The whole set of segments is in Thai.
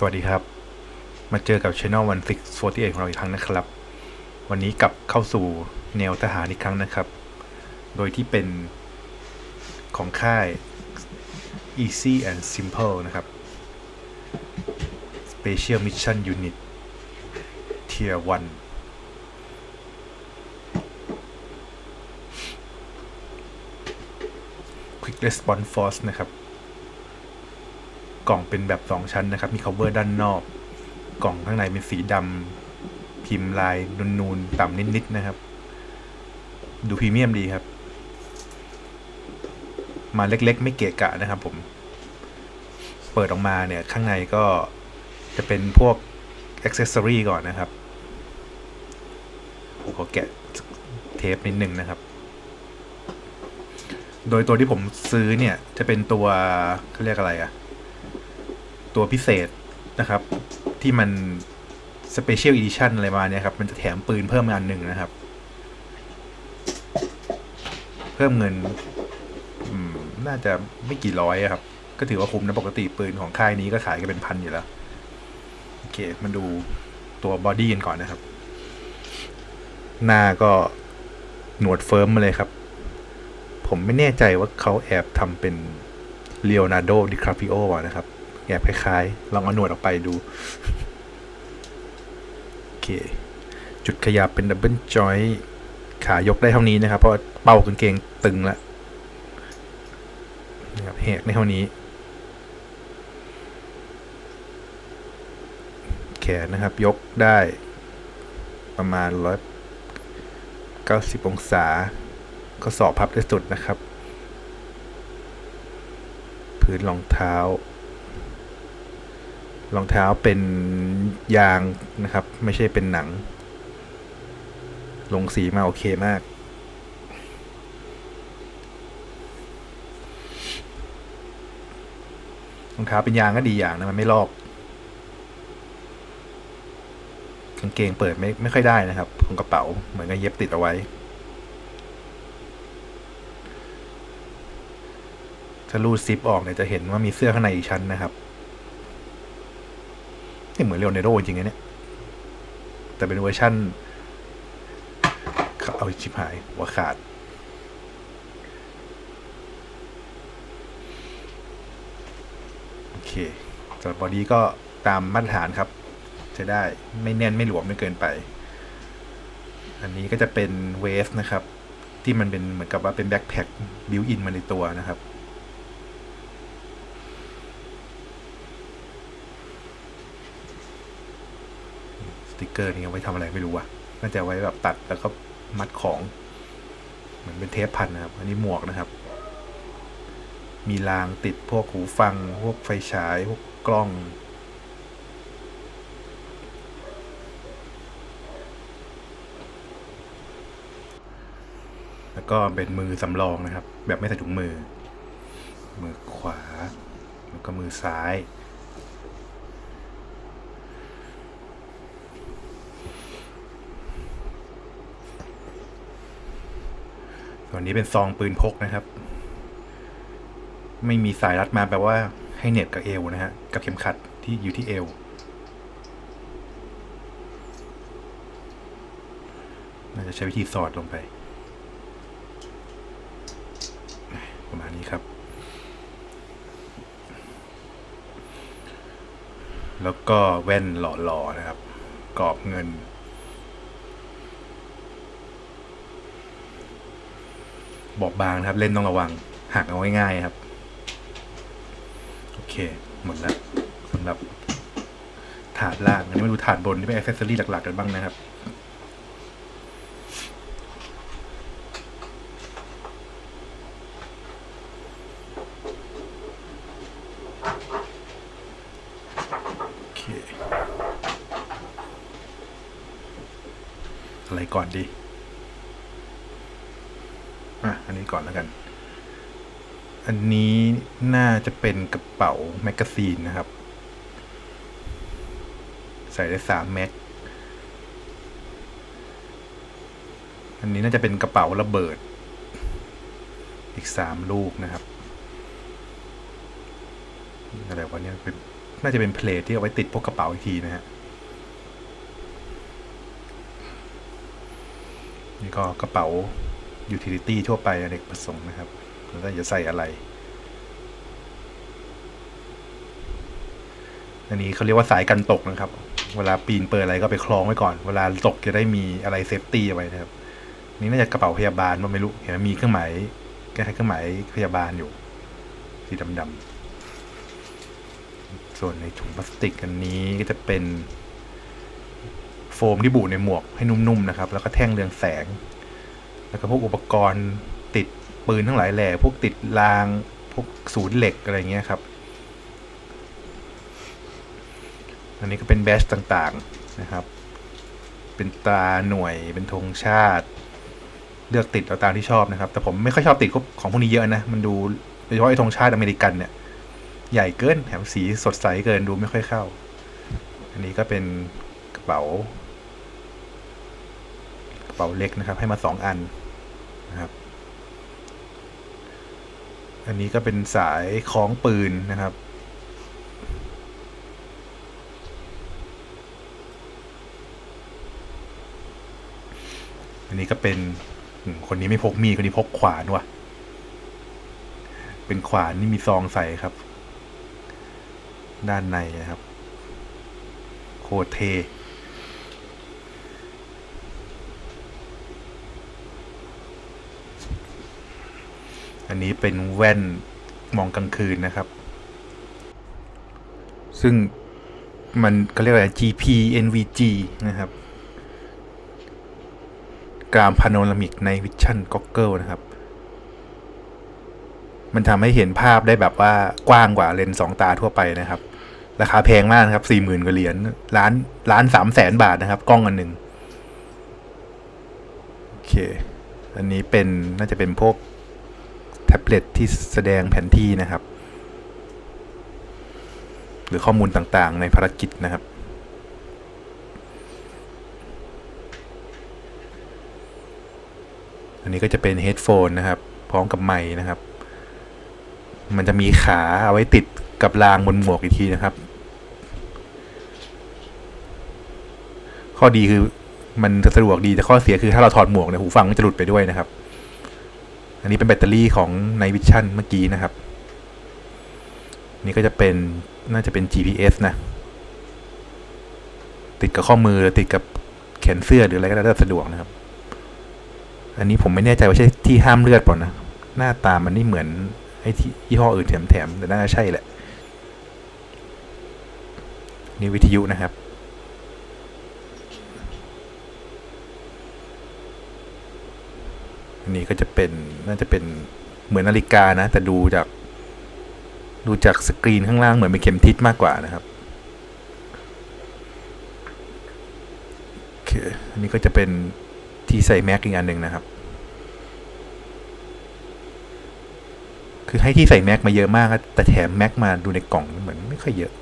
สวัสดีครับ มาเจอกับ Channel 1648ของเราอีกครั้งนะครับ วันนี้กลับเข้าสู่แนวทหารอีกครั้งนะครับ โดยที่เป็นของค่าย Easy and Simple นะครับ Special Mission Unit Tier 1 Quick Response Force นะครับ กล่องเป็นแบบ 2 ชั้นนะครับ มี cover ด้านนอก กล่องข้างในเป็นสีดำพิมพ์ลายนูนๆ ต่ำนิดๆนะครับ ดูพรีเมียมดีครับ มาเล็กๆ ไม่เกะกะนะครับผม เปิดออกมาเนี่ย ข้างในก็จะเป็นพวกอ c เซสซอรีก่อนนะครับผมขอแกะเทปนิดนึงนะครับ โดยตัวที่ผมซื้อเนี่ย จะเป็นตัวเขาเรียกอะไรอะ ตัวพิเศษนะครับ ที่มัน Special Edition อะไรมาเนี่ยครับ มันจะแถมปืนเพิ่มอันหนึ่งนะครับ เพิ่มเงินน่าจะไม่กี่ร้อยครับ ก็ถือว่าคุ้มนะปกติปืนของค่ายนี้ก็ขายกันเป็นพันอยู่แล้ว โอเค มาดูตัวบอดี้กันก่อนนะครับ หน้าก็หนวดเฟิร์มมาเลยครับ ผมไม่แน่ใจว่าเขาแอบทำเป็นเล o n นา d โดดิคาปิโอวะนะครับ แอบคล้ายๆ ลองเอาหนวดออกไปดู โอเค จุดขยับเป็นดับเบิลจอยขายกได้เท่านี้นะครับ เพราะเป้ากางเกงตึงแล้วนะครับแหกในเท่านี้ แขนนะครับยกได้ประมาณร้อยเก้าสิบองศา ก็สอบพับได้สุดนะครับ พื้นรองเท้า รองเท้าเป็นยางนะครับ ไม่ใช่เป็นหนัง ลงสีมาโอเคมาก รองเท้าเป็นยางก็ดีอย่างนะมันไม่ลอกกางเกงเปิดไม่ไม่ค่อยได้นะครับของกระเป๋าเหมือนกับเย็บติดเอาไว้ถ้ารูดซิปออกเนี่ยจะเห็นว่ามีเสื้อข้างในอีกชั้นนะครับ นี่เหมือนเรียวเนโรจริงๆเนี่ย แต่เป็นเวอร์ชั่นเขาเอาชิบหายหัวขาด โอเคสำหรับบอดี้ก็ตามมาตรฐานครับ จะได้ไม่แน่นไม่หลวมไม่เกินไป อันนี้ก็จะเป็นเวฟนะครับ ที่มันเป็นเหมือนกับว่าเป็นแบ็คแพ็คบิวอินมาในตัวนะครับ ติกเกอร์นี่เอาไว้ทำอะไรไม่รู้อะน่าจะไว้แบบตัดแล้วก็มัดของ เหมือนเป็นเทปพันนะครับ อันนี้หมวกนะครับ มีรางติดพวกหูฟัง พวกไฟฉาย พวกกล้อง แล้วก็เป็นมือสำรองนะครับ แบบไม่ใส่ถุงมือ มือขวา แล้วก็มือซ้าย ส่วนนี้เป็นซองปืนพกนะครับ ไม่มีสายรัดมาแปลว่าให้เน็บกับเอวนะฮะ กับเข็มขัดที่อยู่ที่เอว น่าจะใช้วิธีสอดลงไป ประมาณนี้ครับ แล้วก็แว่นหล่อๆนะครับ กรอบเงิน บอบบางนะครับ เล่นต้องระวังหักเอาง่ายๆครับ โอเค หมดแล้วสำหรับถาดล่างอันนี้มาดูถาดบนที่เป็นอ c เซสซอรี่หลัก ๆ กันบ้างนะครับโอเคอะไรก่อนดี นนี้ก่อนแล้วกัน อันนี้น่าจะเป็นกระเป๋าแมกกาซีนนะครับ ใส่ได้สามแม็ก อันนี้น่าจะเป็นกระเป๋าระเบิด อีกสามลูกนะครับอะไรวะเนี่ยเป็นน่าจะเป็นเพลทที่เอาไว้ติดพวกกระเป๋าอีกทีนะฮะ นี่ก็กระเป๋า ยูทิลิตี้ทั่วไปอเนกประสงค์นะครับแล้วก็จะใส่อะไร อันนี้เขาเรียกว่าสายกันตกนะครับ เวลาปีนเปิดอะไรก็ไปคล้องไว้ก่อน เวลาตกจะได้มีอะไรเซฟตี้เอาไว้นะครับ นี่น่าจะกระเป๋าพยาบาลมันไม่รู้ เห็นไหมมีเครื่องหมายคล้ายๆเครื่องหมายพยาบาลอยู่ สีดำๆ ส่วนในถุงพลาสติกอันนี้ก็จะเป็น โฟมที่บุในหมวกให้นุ่มๆนะครับ แล้วก็แท่งเรืองแสง แล้วก็พวกอุปกรณ์ติดปืนทั้งหลายแหล่พวกติดรางพวกศูนย์เหล็กอะไรเงี้ยครับ อันนี้ก็เป็นแบชต่างๆนะครับ เป็นตราหน่วยเป็นธงชาติ เลือกติดเอาตามที่ชอบนะครับ แต่ผมไม่ค่อยชอบติดของพวกนี้เยอะนะ มันดูโดยเฉพาะไอ้ธงชาติอเมริกันเนี่ยใหญ่เกินแถมสีสดใสเกินดูไม่ค่อยเข้า อันนี้ก็เป็นกระเป๋า เป๋าเล็กนะครับ ให้มาสองอันนะครับ อันนี้ก็เป็นสายคล้องปืนนะครับ อันนี้ก็เป็นคนนี้ไม่พกมีดคนนี้พกขวานว่ะ เป็นขวานนี่มีซองใส่ครับ ด้านในนะครับ โคตรเท อันนี้เป็นแว่นมองกลางคืนนะครับ ซึ่งมันก็เรียกว่าอะไร GP NVG นะครับ กรามพาโนรามิกในวิชั่นก็ g เกิลนะครับ มันทำให้เห็นภาพได้แบบว่ากว้างกว่าเลนส์สองตาทั่วไปนะครับ ราคาแพงมากนะครับสี่หมื่นกว่าเหรียญล้านล้านสามแสนบาทนะครับ กล้องอันหนึ่งโอเค อันนี้เป็นน่าจะเป็นพวก แท็บเล็ตที่แสดงแผนที่นะครับ หรือข้อมูลต่างๆ ในภารกิจนะครับ อันนี้ก็จะเป็นเฮดโฟนนะครับ พร้อมกับไมค์นะครับ มันจะมีขาเอาไว้ติดกับรางบนหมวกอีกทีนะครับ ข้อดีคือมันสะดวกดีแต่ข้อเสียคือถ้าเราถอดหมวกเนี่ยหูฟังมันจะหลุดไปด้วยนะครับ อันนี้เป็นแบตเตอรี่ของ Night Vision เมื่อกี้นะครับ นี่ก็จะเป็นน่าจะเป็น GPS นะ ติดกับข้อมือหรือติดกับแขนเสื้อหรืออะไรก็ได้สะดวกนะครับ อันนี้ผมไม่แน่ใจว่าใช่ที่ห้ามเลือดเปล่านะ หน้าตามันนี่เหมือนไอ้ที่ยี่ห้ออื่นแถมๆแต่น่าจะใช่แหละ นี่วิทยุนะครับ อันนี้ก็จะเป็นน่าจะเป็นเหมือนนาฬิกานะ แต่ดูจาก ดูจากสกรีนข้างล่างเหมือนเป็นเข็มทิศมากกว่านะครับโอเคอันนี้ก็จะเป็นที่ใส่แม็กอีกอันหนึ่งนะครับ คือให้ที่ใส่แม็กมาเยอะมากแต่แถมแม็กมาดูในกล่องเหมือนไม่ค่อยเยอะ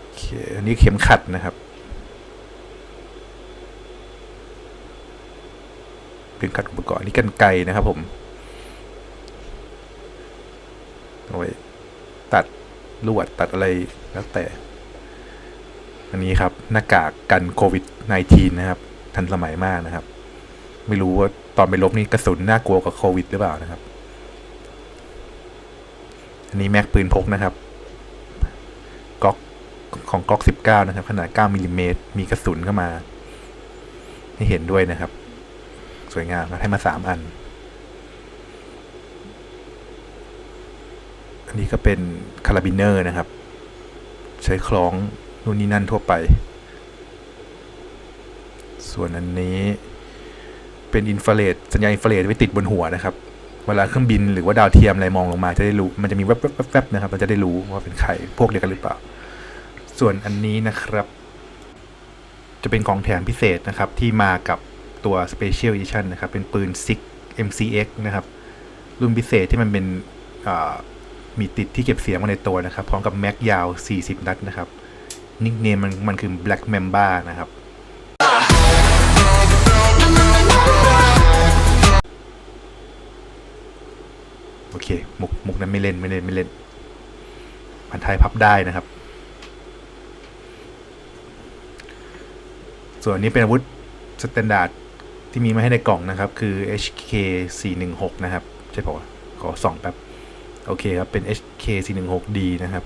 โอเคอันนี้เข็มขัดนะครับ เป็นขัดอุปกรณ์อันนี่กันไกรนะครับผมเอาไว้ตัดลวดตัดอะไรแล้วแต่ อันนี้ครับหน้ากากกันโควิด -19 นะครับ ทันสมัยมากนะครับ ไม่รู้ว่าตอนไปลบนี่กระสุนน่ากลัวกว่าโควิดหรือเปล่านะครับ อันนี้แม็กปืนพกนะครับก๊อกของก๊อก19 นะครับ ขนาด 9มิลลิเมตรมีกระสุนเข้ามา ให้เห็นด้วยนะครับ สวยงามนะให้มาสามอัน อันนี้ก็เป็นคาราบิเนอร์นะครับ ใช้คล้องนู่นนี่นั่นทั่วไป ส่วนอันนี้เป็นอินฟราเรดสัญญาณอินฟราเรดไว้ติดบนหัวนะครับ เวลาเครื่องบินหรือว่าดาวเทียมอะไรมองลงมาจะได้รู้ มันจะมีแวบๆๆๆนะครับเราจะได้รู้ว่าเป็นใครพวกเดียวกันหรือเปล่า ส่วนอันนี้นะครับ จะเป็นของแถมพิเศษนะครับที่มากับ ตัว Special Edition นะครับ เป็นปืน SIG MCX นะครับ รุ่นพิเศษที่มันเป็นมีติดที่เก็บเสียงมาในตัวนะครับ พร้อมกับแม็กยาว 40 นัดนะครับ นิกเนมมันมันคือ Black Mamba นะครับ โอเค มุกมุกนั้นไม่เล่น ไม่เล่น ไม่เล่น มันทายพับได้นะครับ ส่วนนี้เป็นอาวุธสแตนดาร์ด ที่มีมาให้ในกล่องนะครับ คือ HK 416นะครับ ใช่ปะวะขอส่องแป๊บ โอเคครับ เป็น HK 416D นะครับ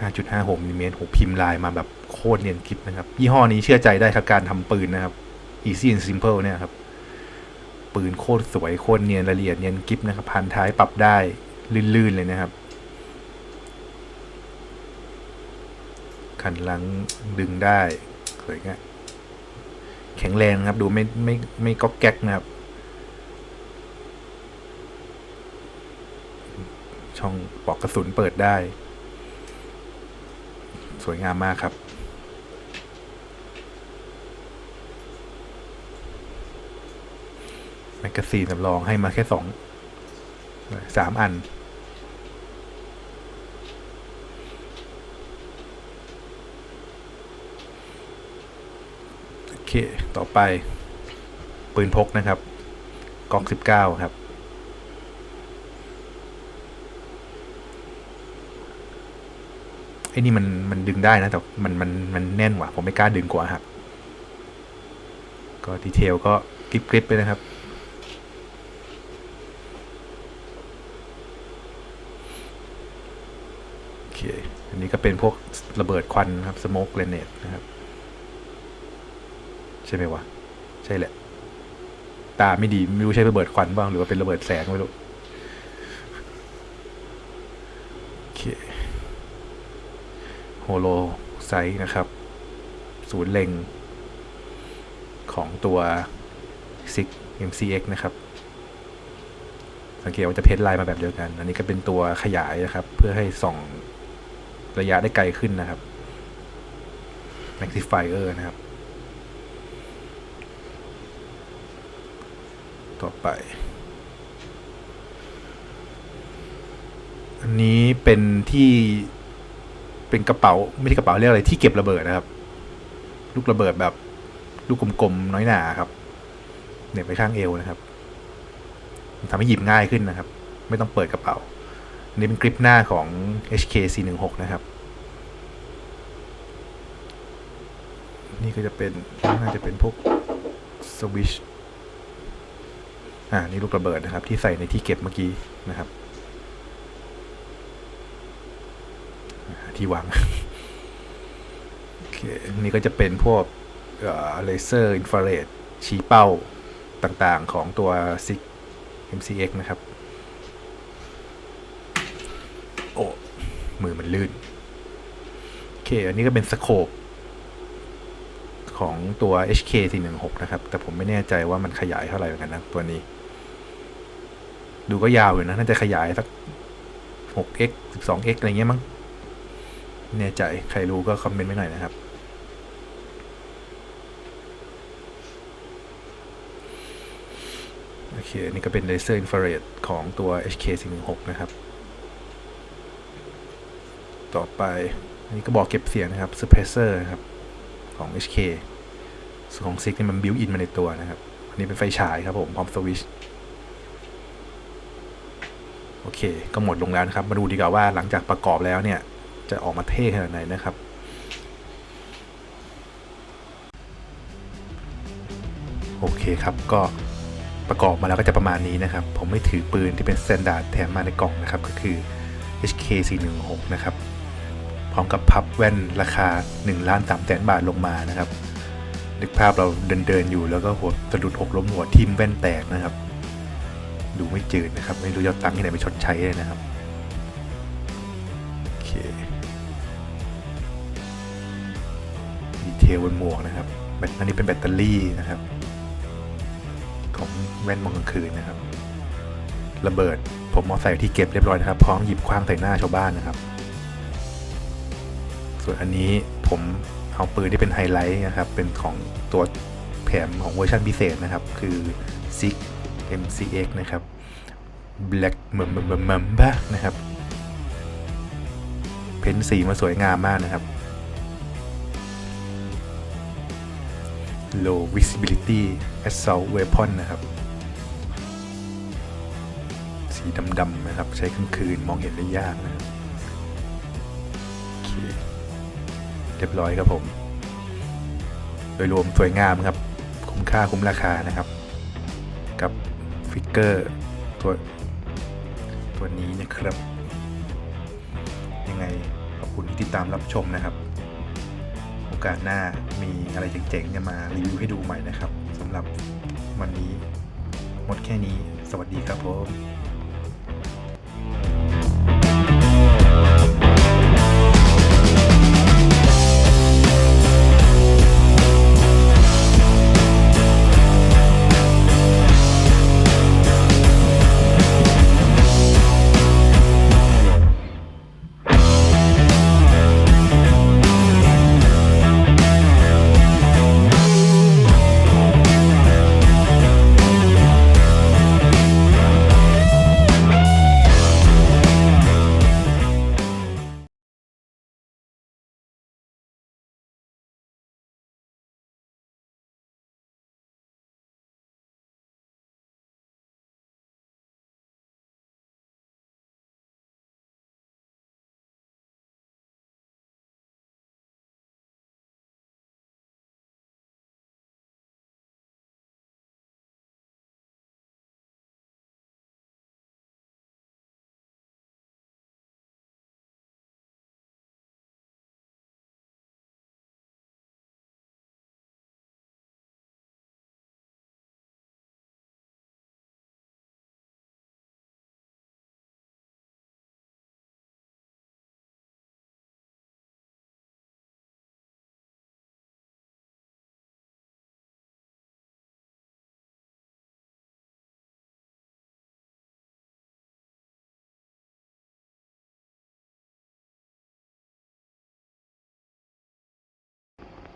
5.56มิลลิเมตรโหพิมพ์ลายมาแบบโคตรเนียนกริบนะครับ ยี่ห้อนี้เชื่อใจได้ครับการทำปืนนะครับ Easy and Simple เนี่ยครับ ปืนโคตรสวยโคตรเนียนละเอียดเนียนกริบนะครับพันท้ายปรับได้ลื่นๆเลยนะครับขันหลังดึงได้สวยงาม แข็งแรงครับ ดูไม่ไม่ไม่ก๊อกแก๊กนะครับ ช่องปลอกกระสุนเปิดได้ สวยงามมากครับแมกกาซีนสำรองให้มาแค่สองสามอัน โอเค ต่อไป ปืนพกนะครับกองสิบเก้าครับ ไอ้นี่มันมันดึงได้นะแต่มันมันมันแน่นกว่าผมไม่กล้าดึงกว่าหักก็ดีเทลก็กริบกริบไปนะครับ โอเค อันนี้ก็เป็นพวกระเบิดควันครับ สโมกเ r นเนตนะครับ ใช่ไหมวะ ใช่แหละ ตาไม่ดี ไม่รู้ใช่ระเบิดควันบ้างหรือว่าเป็นระเบิดแสงไม่รู้โอเคโฮโลไซต์นะครับ ศูนย์เล็ง ของตัว6 MCX นะครับ สังเกตว่าจะเพ้นลายมาแบบเดียวกัน อันนี้ก็เป็นตัวขยายนะครับ เพื่อให้ส่องระยะได้ไกลขึ้นนะครับ Magnifier นะครับ ต่อไป อันนี้เป็นที่เป็นกระเป๋าไม่ใช่กระเป๋าเรียกอะไรที่เก็บระเบิดนะครับ ลูกระเบิดแบบ ลูกกลมๆน้อยหนาครับเหน็บไปข้างเอวนะครับทำให้หยิบง่ายขึ้นนะครับ ไม่ต้องเปิดกระเป๋าอันนี้เป็นกริปหน้าของ HK 416นะครับนี่ก็จะเป็นน่าจะเป็นพวกสวิช อ่านี่ลูกระเบิดนะครับ ที่ใส่ในที่เก็บเมื่อกี้นะครับ ที่วางโอเคนี่ก็จะเป็นพวกเลเซอร์อินฟราเรดชี้เป้าต่างๆของตัว 6 MCX นะครับ โอ้ มือมันลื่น โอเค อันนี้ก็เป็นสโคปของตัว HK 416 นะครับ แต่ผมไม่แน่ใจว่ามันขยายเท่าไหร่เหมือนกันนะ ตัวนี้ ดูก็ยาวอยู่นะ น่าจะขยายสัก 6x 12x อะไรเงี้ยมั้งไม่แน่ใจใครรู้ก็คอมเมนต์ไว้หน่อยนะครับ โอเค นี่ก็เป็นเลเซอร์อินฟราเรดของตัว HK416 นะครับ ต่อไป อันนี้ก็บอกเก็บเสียงนะครับ suppressor นะครับ ของ HK ส่วนของ SIG นี่มันบิวอินมาในตัวนะครับ อันนี้เป็นไฟฉายครับผม พร้อมสวิช โอเค ก็หมดลงแล้วนะครับ มาดูดีกว่าว่าหลังจากประกอบแล้วเนี่ย จะออกมาเท่ขนาดไหนนะครับโอเคครับก็ประกอบมาแล้วก็จะประมาณนี้นะครับ ผมไม่ถือปืนที่เป็นสแตนดาร์ดแถมมาในกล่องนะครับ ก็คือ HK 416 นะครับ พร้อมกับพับแว่นราคา1ล้าน3แสนบาทลงมานะครับนึกภาพเราเดินเดินๆอยู่แล้วก็หัวสะดุดหกล้มหัวทิ่มแว่นแตกนะครับ ดูไม่จืดนะครับ ไม่รู้จะเอาตังค์ที่ไหนไปชดใช้เลยนะครับ โอเคดีเทลบนหมวกนะครับแบตอันนี้เป็นแบตเตอรี่นะครับ ของแว่นมองกลางคืนนะครับ ระเบิดผมเอาใส่ที่เก็บเรียบร้อยนะครับ พร้อมหยิบคว้างใส่หน้าชาวบ้านนะครับ ส่วนอันนี้ผมเอาปืนที่เป็นไฮไลท์นะครับ เป็นของตัวแถมของเวอร์ชันพิเศษนะครับ คือ SIG MCX นะครับ Black เมมเมมบ้านะครับ เพ้นสีมาสวยงามมากนะครับ low visibility assault weapon นะครับ สีดำๆนะครับ ใช้กลางคืนมองเห็นได้ยากนะครับเรียบร้อยครับผม โดยรวมสวยงามครับ คุ้มค่าคุ้มราคานะครับ กับ ฟิกเกอร์ตัวตัวนี้นะครับ ยังไงขอบคุณที่ติดตามรับชมนะครับ โอกาสหน้ามีอะไรเจ๋งๆจะมารีวิวให้ดูใหม่นะครับสำหรับวันนี้หมดแค่นี้ สวัสดีครับผม